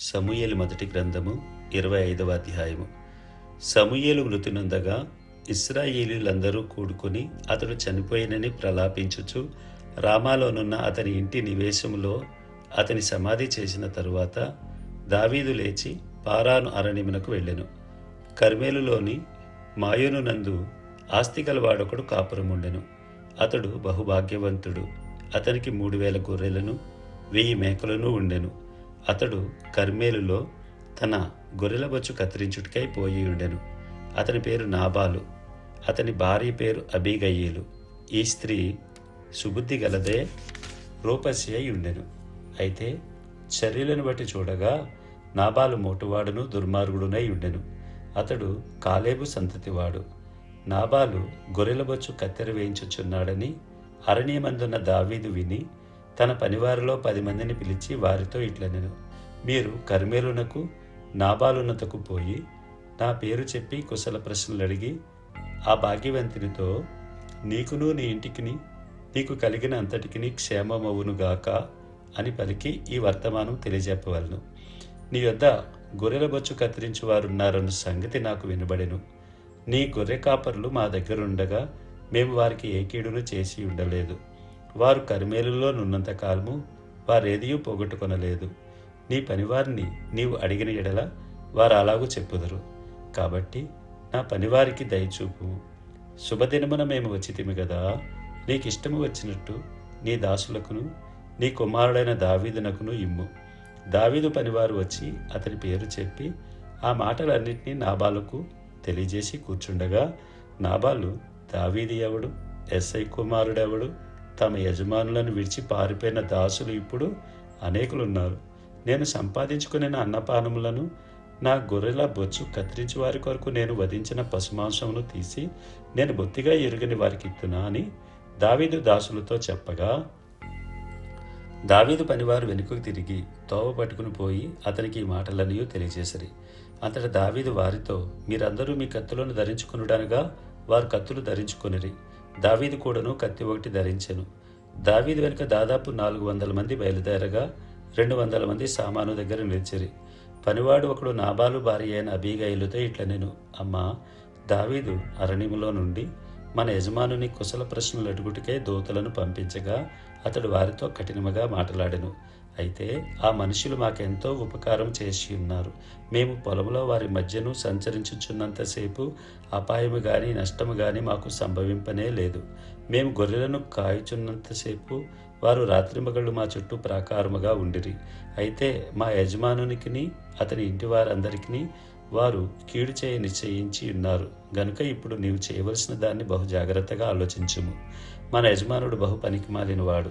సమూయేలు మొదటి గ్రంథము ఇరవై ఐదవ అధ్యాయము. సమూయేలు మృతి నొందగా ఇస్రాయేలీలందరూ కూడుకొని అతడు చనిపోయినని ప్రలాపించుచు రామాలోనున్న అతని ఇంటి నివేశములో అతని సమాధి చేసిన తరువాత దావీదు లేచి పారాను అరణ్యమునకు వెళ్ళెను. కర్మేలులోని మాయోనునందు ఆస్తి గలవాడొకడు కాపురముండెను. అతడు బహుభాగ్యవంతుడు. అతనికి మూడు వేల గొర్రెలను వెయ్యి మేకలను ఉండెను. అతడు కర్మేలులో తన గొర్రెల బొచ్చు కత్తిరించుటకై పోయి ఉండెను. అతని పేరు నాబాలు. అతని భార్య పేరు అబీగయ్యేలు ఈ స్త్రీ సుబుద్ధి గలదే రూపసి అయి ఉండెను. అయితే చర్యలను బట్టి చూడగా నాబాలు మోటువాడును దుర్మార్గుడునై ఉండెను. అతడు కాలేబు సంతతివాడు. నాబాలు గొర్రెల బొచ్చు కత్తెర వేయించుచున్నాడని అరణ్యమందున్న దావీదు విని తన పనివారిలో పది మందిని పిలిచి వారితో ఇట్లనెను మీరు కర్మేలునకు నాబాలున్నతకు పోయి నా పేరు చెప్పి కుశల ప్రశ్నలు అడిగి ఆ భాగ్యవంతునితో నీకును నీ ఇంటికిని నీకు కలిగిన అంతటికిని క్షేమమవునుగాక అని పలికి ఈ వర్తమానం తెలియజెప్పవలను. నీ యొద్ద గొర్రెల బొచ్చు కత్తిరించి వారున్నారన్న సంగతి నాకు వినబడెను. నీ గొర్రె కాపర్లు మా దగ్గరుండగా మేము వారికి ఏ కీడును చేసి ఉండలేదు. వారు కరిమేలులో నున్నంత కాలము వారేదియూ పోగొట్టుకొనలేదు. నీ పనివారిని నీవు అడిగిన ఎడల వారు అలాగూ చెప్పుదురు. కాబట్టి నా పనివారికి దయచూపు. శుభదినమున మేము వచ్చితిమి కదా నీకు ఇష్టము వచ్చినట్టు నీ దాసులకును నీ కుమారుడైన దావీదునకును ఇమ్ము. దావీదు పనివారు వచ్చి అతని పేరు చెప్పి ఆ మాటలన్నింటినీ నాబాలుకు తెలియజేసి కూర్చుండగా నాబాలు దావీది ఎవడు ఎస్ఐ కుమారుడెవడు తమ యజమానులను విడిచి పారిపోయిన దాసులు ఇప్పుడు అనేకులున్నారు. నేను సంపాదించుకునే నా అన్నపానములను నా గొర్రెల బొచ్చు కత్తిరించి వారి కొరకు నేను వధించిన పశుమాంసమును తీసి నేను బొత్తిగా ఎరుగని వారికి ఇస్తున్నా అని దావీదు దాసులతో చెప్పగా దావీదు పనివారు వెనుకకు తిరిగి తోవ పట్టుకుని పోయి అతనికి ఈ మాటలన్నీ తెలియజేసరి. అంతట దావీదు వారితో మీరందరూ మీ కత్తులను ధరించుకునుడనగా వారు కత్తులు ధరించుకొనిరి. దావీదు కూడాను కత్తి ఒకటి ధరించెను. దావీదు వెనుక దాదాపు నాలుగు వందల మంది బయలుదేరగా రెండు వందల మంది సామాను దగ్గర నిలిచిరి. పనివాడు ఒకడు నాబాలు భార్య అయిన అబీగైలుతో ఇట్ల నేను అమ్మా దావీదు అరణ్యములో నుండి మన యజమానుని కుశల ప్రశ్నలు అడుగుటికై దూతలను పంపించగా అతడు వారితో కఠినముగా మాట్లాడెను. అయితే ఆ మనుషులు మాకెంతో ఉపకారం చేసి ఉన్నారు. మేము పొలంలో వారి మధ్యను సంచరించుచున్నంతసేపు అపాయము కానీ నష్టము కానీ మాకు సంభవింపనే లేదు. మేము గొర్రెలను కాయుచున్నంతసేపు వారు రాత్రింబగళ్ళు మా చుట్టూ ప్రాకారముగా ఉండిరి. అయితే మా యజమానునికి అతని ఇంటి వారందరికీ వారు కీడు చేయ నిశ్చయించి ఉన్నారు. గనుక ఇప్పుడు నీవు చేయవలసిన దాన్ని బహు జాగ్రత్తగా ఆలోచించుము. మన యజమానుడు బహు పనికిమాలిన వాడు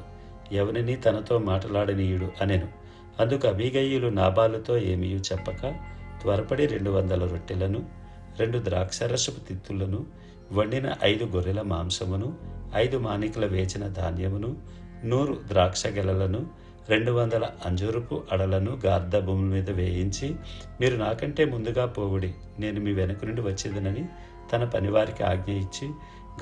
ఎవరిని తనతో మాట్లాడనీయుడు అనెను. అందుకు అభిగయ్యులు నాబాలుతో ఏమీ చెప్పక త్వరపడి రెండు వందల రొట్టెలను రెండు ద్రాక్షరసపు తిత్తులను వండిన ఐదు గొర్రెల మాంసమును ఐదు మానికల వేచిన ధాన్యమును నూరు ద్రాక్ష గెలలను రెండు వందల అంజూరపు అడలను గార్ధభూమి మీద వేయించి మీరు నాకంటే ముందుగా పోవుడి నేను మీ వెనుక నుండి వచ్చేదనని తన పనివారికి ఆజ్ఞ ఇచ్చి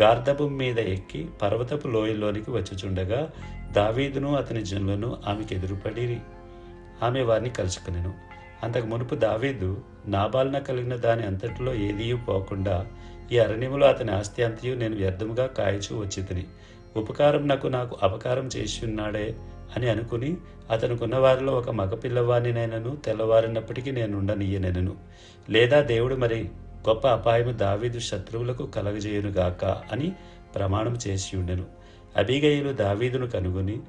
గార్ధభూమి మీద ఎక్కి పర్వతపు లోయలోనికి వచ్చుచుండగా దావీదును అతని జనులను ఆమెకు ఎదురుపడి ఆమె వారిని కలుసుకునేను. అంతకు మునుపు దావీదు నాబాలన కలిగిన దాని అంతటిలో ఏదీయూ పోకుండా ఈ అరణ్యములో అతని ఆస్తి అంతయు నేను వ్యర్థముగా కాయచూ వచ్చి ఉపకారం నాకు నాకు అపకారం చేసి ఉన్నాడే అని అనుకుని అతనుకున్న వారిలో ఒక మగపిల్లవాణినైనను తెల్లవారినప్పటికీ నేను ఉండనీయనెనను లేదా దేవుడు మరి గొప్ప అపాయము దావీదు శత్రువులకు కలగజేయునుగాక అని ప్రమాణం చేసి ఉండెను. అబిగయులు దావీదును కనుగొని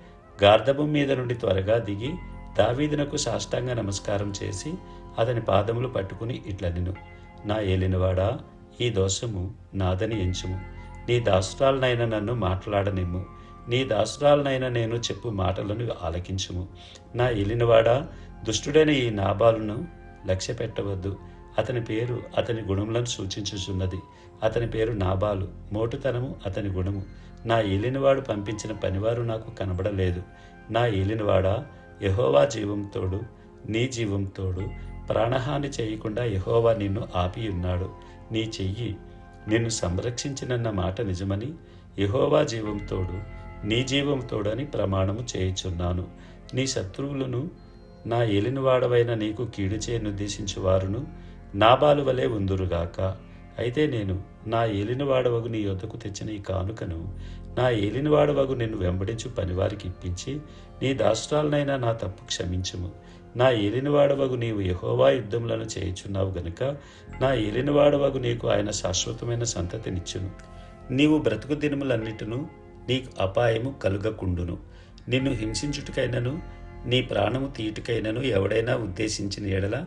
గార్ధభం మీద నుండి త్వరగా దిగి దావీదునకు సాష్టాంగ నమస్కారం చేసి అతని పాదములు పట్టుకుని ఇట్లనెను. నా ఏలినవాడా ఈ దోషము నాదని ఎంచుము. నీ దాసురాలనైనా నన్ను మాట్లాడనిమ్ము. నీ దాసురాలనైనా నేను చెప్పు మాటలను ఆలకించుము. నా ఎలినవాడా దుష్టుడైన ఈ నాబాలను లక్ష్య పెట్టవద్దు అతని పేరు అతని గుణములను సూచించుచున్నది. అతని పేరు నాబాలు. మోటుతనము అతని గుణము. నా ఏలినవాడు పంపించిన పనివారు నాకు కనబడలేదు. నా ఏలినవాడా యహోవా జీవంతోడు నీ జీవంతోడు ప్రాణహాని చేయకుండా యహోవా నిన్ను ఆపి ఉన్నాడు. నీ చెయ్యి నిన్ను సంరక్షించినన్న మాట నిజమని యహోవా జీవంతోడు నీ జీవముతోడని ప్రమాణము చేయుచున్నాను. నీ శత్రువులను నా ఏలినవాడవైన నీకు కీడు చేయనుద్దేశించు వారును నాబాలు వలె ఉందురుగాక. అయితే నేను నా ఏలినవాడవగు నీ యొద్దకు తెచ్చిన ఈ కానుకను నా ఏలినవాడవగు నిన్ను వెంబడించు పనివారికి ఇప్పించి నీ దాష్ట్రాలనైనా నా తప్పు క్షమించుము. నా ఏలినవాడవగు నీవు యహోవా యుద్ధములను చేయుచున్నావు గనుక నా ఏలినవాడవగు నీకు ఆయన శాశ్వతమైన సంతతినిచ్చును. నీవు బ్రతుకు దినములన్నిటిను నీకు అపాయము కలుగకుండును. నిన్ను హింసించుటకైనను నీ ప్రాణము తీయుటకైనను ఎవడైనా ఉద్దేశించిన ఎడల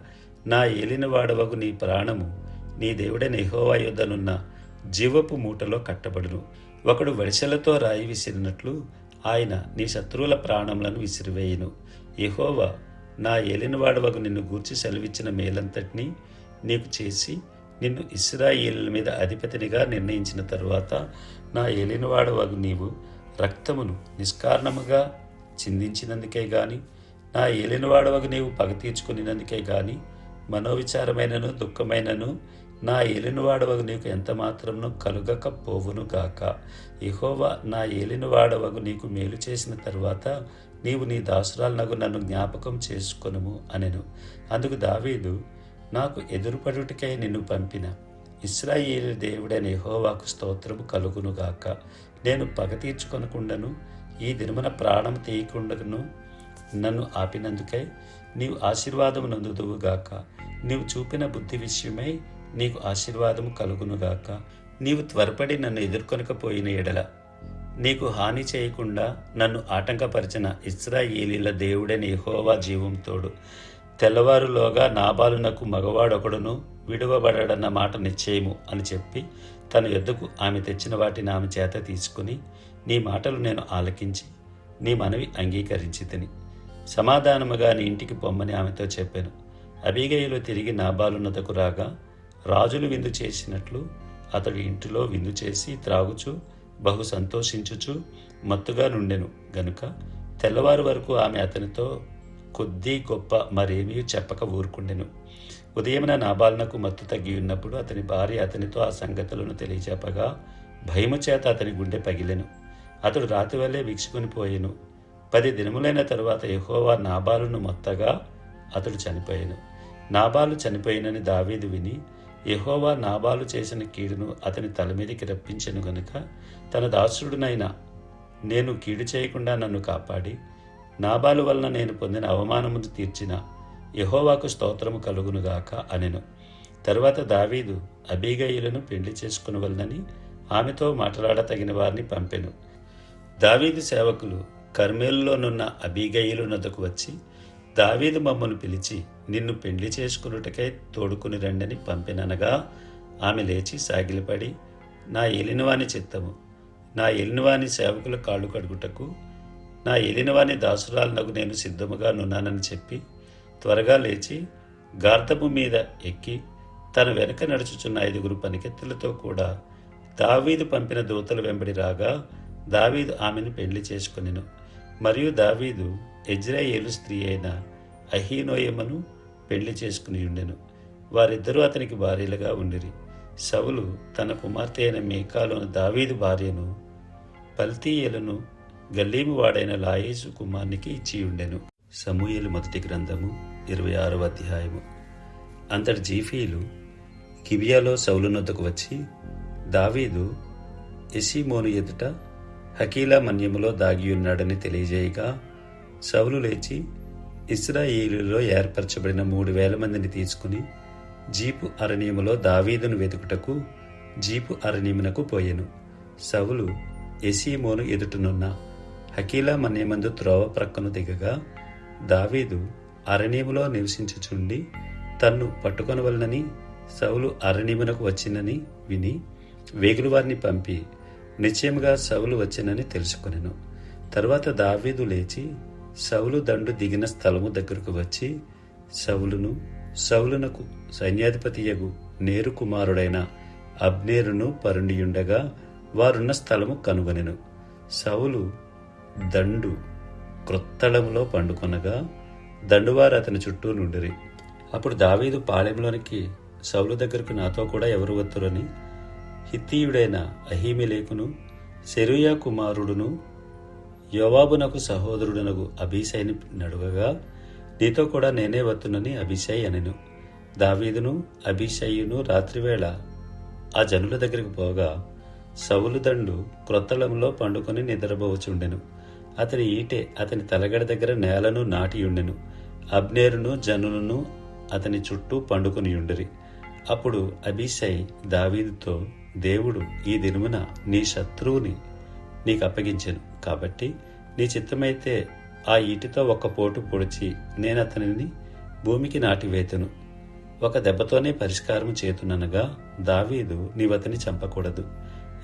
నా ఏలినవాడవగు నీ ప్రాణము. నీ దేవుడైన యెహోవా యొద్దనున్న జీవపు మూటలో కట్టబడును. ఒకడు వడిసెలతో రాయి విసిరినట్లు ఆయన నీ శత్రువుల ప్రాణములను విసిరివేయును. ఎహోవా నా ఏలినవాడవగు నిన్ను గూర్చి సెలవిచ్చిన మేలంతటినీ నీకు చేసి నిన్ను ఇస్రాయిల్ మీద అధిపతినిగా నిర్ణయించిన తరువాత నా ఏలినవాడవగు నీవు రక్తమును నిష్కారణముగా చిందించినందుకే గాని నా ఏలినవాడవగు నీవు పగ తీర్చుకునినందుకే గాని మనోవిచారమైనను దుఃఖమైనను నా ఏలినవాడవగు నీకు ఎంత మాత్రమును కలుగక పోవును గాక. ఇహోవా నా ఏలినవాడవగు నీకు మేలు చేసిన తరువాత నీవు నీ దాసురాలనగు నన్ను జ్ఞాపకం చేసుకొనుము అనెను. అందుకు దావీదు నాకు ఎదురుపడుటకై నిన్ను పంపిన. ఇస్రాయేలు దేవుడైన యెహోవాకు స్తోత్రము కలుగునుగాక. నేను పగ తీర్చుకొనకుండాను ఈ దినమున ప్రాణం తీయకుండాను నన్ను ఆపినందుకై నీవు ఆశీర్వాదము నందుదువుగాక. నీవు చూపిన బుద్ధి విషయమై నీకు ఆశీర్వాదము కలుగునుగాక. నీవు త్వరపడి నన్ను ఎదుర్కొనకపోయిన ఎడల నీకు హాని చేయకుండా నన్ను ఆటంకపరిచిన ఇస్రాయేలీల దేవుడని హోవా జీవంతోడు తెల్లవారులోగా నాబాలునకు మగవాడొకడును విడువబడడన్న మాట నిశ్చయము అని చెప్పి తన ఎద్దుకు ఆమె తెచ్చిన వాటిని ఆమె చేత తీసుకుని నీ మాటలు నేను ఆలకించి నీ మనవి అంగీకరించి తిని. సమాధానముగా నీ ఇంటికి పొమ్మని ఆమెతో చెప్పాను. అబీగయిలో తిరిగి నాబాలున్నతకు రాగా రాజులు విందు చేసినట్లు అతడు ఇంటిలో విందు చేసి త్రాగుచు బహు సంతోషించుచు మత్తుగా నుండెను. గనుక తెల్లవారు వరకు ఆమె అతనితో కొద్దీ గొప్ప మరేమీ చెప్పక ఊరుకుండెను. ఉదయమున నాబాలనకు మత్తు తగ్గి ఉన్నప్పుడు అతని భార్య అతనితో ఆ సంగతులను తెలియచెప్పగా భయము చేత అతని గుండె పగిలెను. అతడు రాతి వల్లే విక్షుకొని పోయెను. పది దినములైన తరువాత యహోవా నాబాలును మొత్తగా అతడు చనిపోయాను. నాబాలు చనిపోయినని దావీదు విని యహోవా నాబాలు చేసిన కీడును అతని తల మీదకి రప్పించెను గనుక తన దాసుడునైనా నేను కీడు చేయకుండా నన్ను కాపాడి నాబాలు వలన నేను పొందిన అవమానమును తీర్చిన యహోవాకు స్తోత్రము కలుగునుగాక అనెను. తరువాత దావీదు అబీగయిలను పెళ్ళి చేసుకునవలనని ఆమెతో మాట్లాడతగిన వారిని పంపెను. దావీదు సేవకులు కర్మేలులోనున్న అబీగయిలు వచ్చి దావీదు మమ్మను పిలిచి నిన్ను పెళ్ళి చేసుకున్నటకై తోడుకుని రండని పంపిననగా ఆమె లేచి సాగిలపడి నా ఎలినవాని చిత్తము. నా ఎలినవాని సేవకుల కాళ్ళు కడుగుటకు నా ఏలినవాని దాసురాలనకు నేను సిద్ధముగా నున్నానని చెప్పి త్వరగా లేచి గార్ధపు మీద ఎక్కి తన వెనక నడుచుచున్న ఐదుగురు పనికెత్తులతో కూడా దావీదు పంపిన దూతలు వెంబడి రాగా దావీదు ఆమెను పెళ్ళి చేసుకొనెను. మరియు దావీదు ఎజ్రాయేలు స్త్రీ అయిన అహీనోయమను పెళ్ళి చేసుకుని ఉండెను. వారిద్దరూ అతనికి భార్యలుగా ఉండిరి. సవులు తన కుమార్తె అయిన మేకాలోని దావీదు భార్యను పల్తీయలను గల్లీము వాడైన లాయేసు కుమార్నికి ఇచ్చి ఉండెను. సమూయేలు మొదటి గ్రంథము ఇరవై ఆరవ అధ్యాయము. అంతటి జీఫీలు కిబియాలో సౌలునొద్దకు వచ్చి దావీదు ఎసిమోను ఎదుట హకీలా మన్యములో దాగి ఉన్నాడని తెలియజేయగా సౌలు లేచి ఇస్రాయేలులో ఏర్పరచబడిన మూడు వేల మందిని తీసుకుని జీపు అరణ్యములో దావీదును వెతుకుటకు జీపు అరణ్యమునకు పోయెను. సవులు ఎసీమోను ఎదుటనున్న హకీలా మన్యమందు త్రోవ ప్రక్కను దిగగా దావీదు అరణ్యములో నివసించుచుండి తన్ను పట్టుకొనవలనని సౌలు అరణ్యమునకు వచ్చినని విని వేగులు వారిని పంపి నిశ్చయముగా సౌలు వచ్చినని తెలుసుకునేను. తరువాత దావీదు లేచి సౌలు దండు దిగిన స్థలము దగ్గరకు వచ్చి సౌలును సౌలునకు సైన్యాధిపతియగు నేరు కుమారుడైన అబ్నేరును పరుండియుండగా వారున్న స్థలము కనుగొనెను. సౌలు దండు క్రొత్తళములో పండుకొనగా దండువారు అతని చుట్టూ నుండిరి. అప్పుడు దావీదు పాళెంలోనికి సౌలు దగ్గరకు నాతో కూడా ఎవరు వత్తురని హిత్తీయుడైన అహీమెలేకును సెరుయా కుమారుడును యోవాబునకు సహోదరుడునకు అభిషైని నడువగా నీతో కూడా నేనే వత్తునని అభిషయ్ అనెను. దావీదును అభిషయ్యును రాత్రివేళ ఆ జనుల దగ్గరికి పోగా సవులు దండు క్రొత్తలంలో పండుకొని నిద్రపోవచుండెను అతని ఈటె అతని తలగడ దగ్గర నేలను నాటియుండెను అబ్నేరును జనులను అతని చుట్టూ పండుకొనియుండరి ఉండిరి అప్పుడు అభిషయ్ దావీదుతో దేవుడు ఈ దినమున నీ శత్రువుని నీకు అప్పగించాను కాబట్టి నీ చిత్తమైతే ఆ ఈటితో ఒక పోటు పొడిచి నేను అతనిని భూమికి నాటివేతను ఒక దెబ్బతోనే పరిష్కారం చేతుననగా దావీదు నీవతని చంపకూడదు.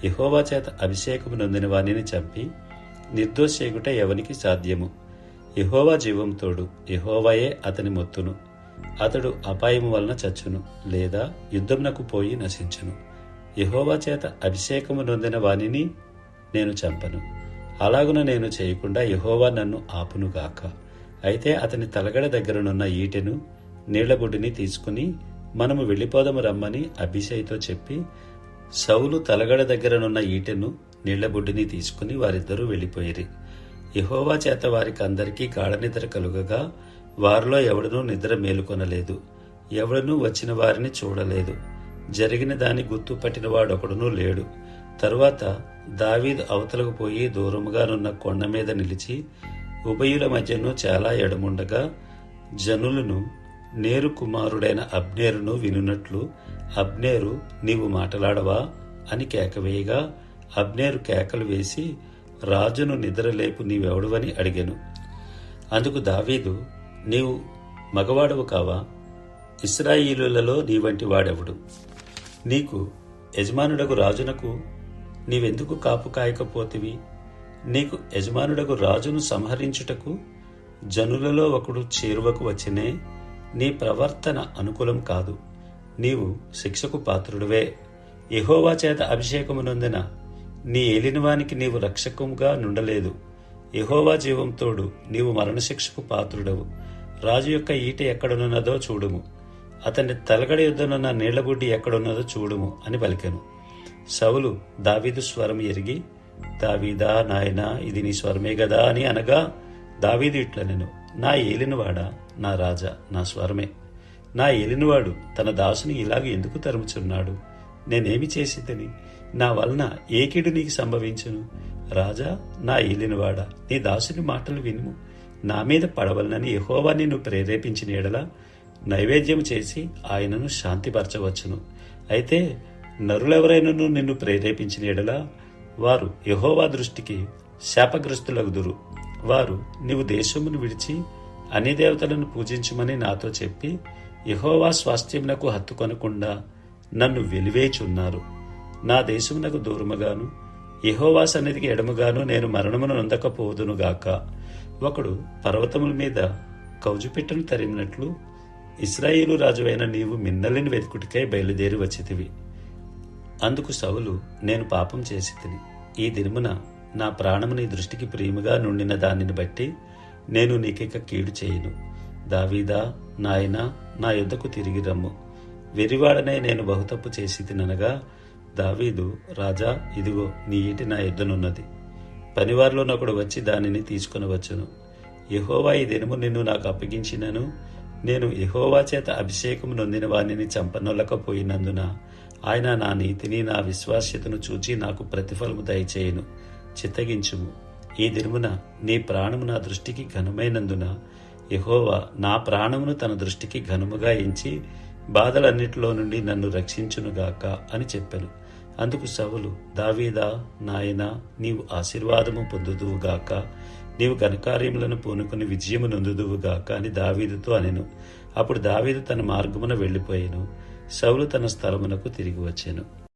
యహోవా చేత అభిషేకము నొందిన వాణిని చంపి నిర్దోషేగుట ఎవనికి సాధ్యము? యహోవా జీవం తోడు యహోవాయే అతని మొత్తును. అతడు అపాయము వలన చచ్చును లేదా యుద్ధమునకు పోయి నశించును. యహోవా చేత అభిషేకము నొందిన వానిని నేను చంపను. అలాగున నేను చేయకుండా యహోవా నన్ను ఆపునుగాక అయితే అతని తలగడ దగ్గరనున్న ఈటెను నీళ్ళబుడ్డిని తీసుకుని మనము వెళ్ళిపోదము రమ్మని అభిషేయ్తో చెప్పి సౌలు తలగడ దగ్గరనున్న ఈటెను నీళ్ళబుడ్డిని తీసుకుని వారిద్దరూ వెళ్ళిపోయిరి. యహోవా చేత వారికి అందరికీ గాఢనిద్ర కలుగగా వారిలో ఎవడనూ నిద్ర మేలుకొనలేదు. ఎవడనూ వచ్చిన వారిని చూడలేదు. జరిగిన దాని గుర్తుపట్టిన వాడొకడునూ లేడు. తరువాత దావీదు అవతలకు పోయి దూరముగానున్న కొండ మీద నిలిచి ఉభయుల మధ్యను చాలా ఎడముండగా జనులను నేరు కుమారుడైన అబ్నేరును వినున్నట్లు అబ్నేరు నీవు మాటలాడవా? అని కేకవేయగా అబ్నేరు కేకలు వేసి రాజును నిద్రలేపు నీవెవడువని అడిగాను. అందుకు దావీదు నీవు మగవాడవు కావా? ఇస్రాయిలులలో నీ వంటి వాడెవడు? నీకు యజమానుడగు రాజునకు నీవెందుకు కాపు కాయకపోతివి? నీకు యజమానుడగు రాజును సంహరించుటకు జనులలో ఒకడు చేరువకు వచ్చినే నీ ప్రవర్తన అనుకూలం కాదు. నీవు శిక్షకు పాత్రుడివే. యహోవా చేత అభిషేకమునొందిన నీ ఏలినవానికి నీవు రక్షకముగా నుండలేదు. యహోవా జీవంతోడు నీవు మరణశిక్షకు పాత్రుడవు. రాజు యొక్క ఈట ఎక్కడున్నదో చూడుము. అతని తలగడ యుద్ధనున్న నీళ్ళగుడ్డి ఎక్కడున్నదో చూడుము అని పలికెను. సౌలు దావీదు స్వరం ఎరిగి దావీదా నాయనా ఇది నీ స్వరమే గదా అని అనగా దావీదు ఇట్ల నేను నా ఏలినవాడా నా రాజా నా స్వరమే. నా ఏలినవాడు తన దాసుని ఇలాగ ఎందుకు తరుముచున్నాడు? నేనేమి చేసిద్దని నా వలన ఏ కీడు నీకు సంభవించును? రాజా నా ఏలినవాడా నీ దాసుని మాటలు వినుము. నా మీద పడవలనని యహోవా నిన్ను ప్రేరేపించిన ఎడల నైవేద్యం చేసి ఆయనను శాంతిపరచవచ్చును. అయితే నరులెవరైనను నిన్ను ప్రేరేపించిన ఎడల వారు యహోవా దృష్టికి శాపగ్రస్తులగుదురు. వారు నీవు దేశమును విడిచి అన్ని దేవతలను పూజించమని నాతో చెప్పి యహోవా స్వాస్థ్యమునకు హత్తుకొనకుండా నన్ను వెలివేచున్నారు. నా దేశమునకు దూరముగాను యహోవా సన్నిధికి ఎడముగాను నేను మరణమును నొందకపోదునుగాక. ఒకడు పర్వతముల మీద కౌజుపిట్టను తరిమినట్లు ఇస్రాయేలు రాజువైన నీవు మిన్నలిని వెతుకుటికై బయలుదేరి వచ్చితివి. అందుకు సౌలు నేను పాపం చేసి తిని ఈ దినమున నా ప్రాణము నీ దృష్టికి ప్రియముగా నుండిన దానిని బట్టి నేను నీకిక కీడు చేయను. దావీదా నాయనా నా యుద్ధకు తిరిగి రమ్ము. వెరివాడనే నేను బహుతప్పు చేసి తిననగా దావీదు రాజా ఇదిగో నీ ఈటి నా యుద్ధనున్నది పనివారిలోనొకడు వచ్చి దానిని తీసుకునవచ్చును యహోవా ఈ దినము నిన్ను నాకు అప్పగించినను. నేను యహోవా చేత అభిషేకము నొందిన వాణిని చంపనొల్లకపోయినందున ఆయన నా నీతిని నా విశ్వాస్యతను చూచి నాకు ప్రతిఫలము దయచేయును. చిత్తగించుము. ఈ దినమున నీ ప్రాణము నా దృష్టికి ఘనమైనందున యహోవా నా ప్రాణమును తన దృష్టికి ఘనముగా ఎంచి బాధలన్నిటిలో నుండి నన్ను రక్షించునుగాక అని చెప్పాను. అందుకు సవులు దావీదా నాయనా నీవు ఆశీర్వాదము పొందుదువుగాక నీవు ఘనకార్యములను పూనుకుని విజయము నొందుదువుగాక అని దావీదుతో అనెను. అప్పుడు దావీదు తన మార్గమున వెళ్ళిపోయాను. సౌలు తన స్థలమునకు తిరిగి వచ్చాను.